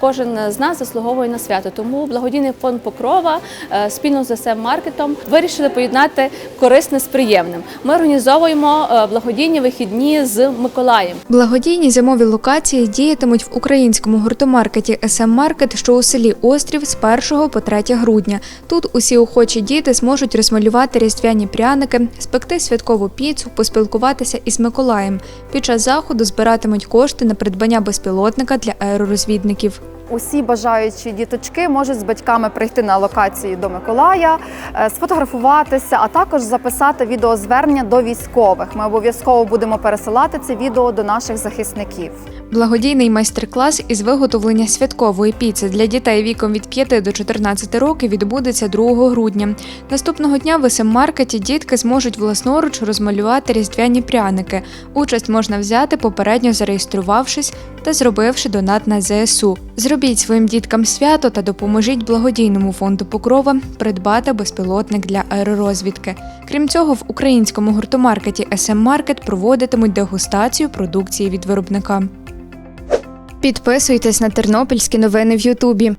кожен з нас заслуговує на свято. Тому благодійний фонд Покрова е, спільно з СМ маркетом вирішили поєднати корисне з приємним. Ми організовуємо е, благодійні вихідні з Миколаєм. Благодійні зимові локації діятимуть в українському гуртомаркеті SM Маркет, що у селі Острів з 1 по 3 грудня. Тут усі охочі діти зможуть розмалювати різдвяні пряники, спекти святкову піцу, поспілкуватися із Миколаєм. Під час заходу збиратимуть кошти на придбання безпілотника для аеророзвідників. Усі бажаючі діточки можуть з батьками прийти на локації до Миколая, е, сфотографуватися, а також записати відеозвернення до військових. Ми обов'язково будемо пересилати це відео до наших захисників. Благодійний майстер-клас із виготовлення святкової піци для дітей віком від 5 до 14 років відбудеться 2 грудня. Наступного дня в СМ маркеті дітки зможуть власноруч розмалювати різдвяні пряники. Участь можна взяти попередньо зареєструвавшись та зробивши донат на ЗСУ. Зробіть своїм діткам свято та допоможіть благодійному фонду Покрова придбати безпілотник для аеророзвідки. Крім цього, в українському гуртомаркеті SM Маркет проводитимуть дегустацію продукції від виробника. Підписуйтесь на тернопільські новини в Ютубі.